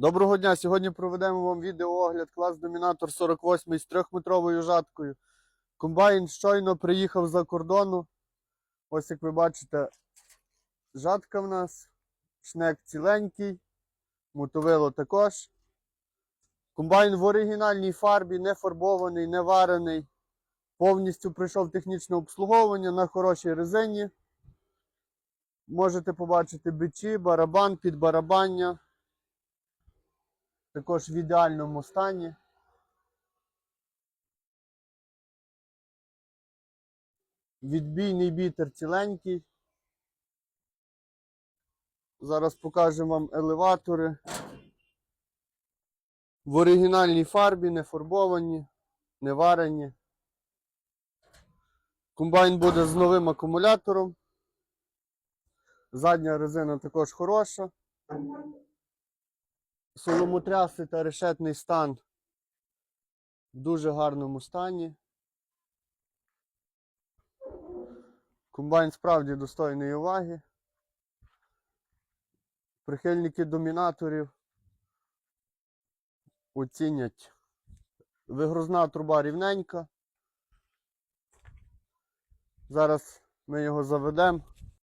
Доброго дня! Сьогодні проведемо вам відеоогляд клас Домінатор 48 з 3-метровою жаткою. Комбайн щойно приїхав за кордону. Ось як ви бачите, жатка в нас, шнек ціленький, мотовило також. Комбайн в оригінальній фарбі, не фарбований, не варений. Повністю пройшов технічне обслуговування на хорошій резині. Можете побачити бичі, барабан, підбарабання. Також в ідеальному стані. Відбійний бітер ціленький. Зараз покажемо вам елеватори. В оригінальній фарбі, не фарбовані, не варені. Комбайн буде з новим акумулятором. Задня резина також хороша. Соломотряси та решетний стан в дуже гарному стані. Комбайн справді достойної уваги. Прихильники домінаторів оцінять. Вигрузна труба рівненька. Зараз ми його заведемо,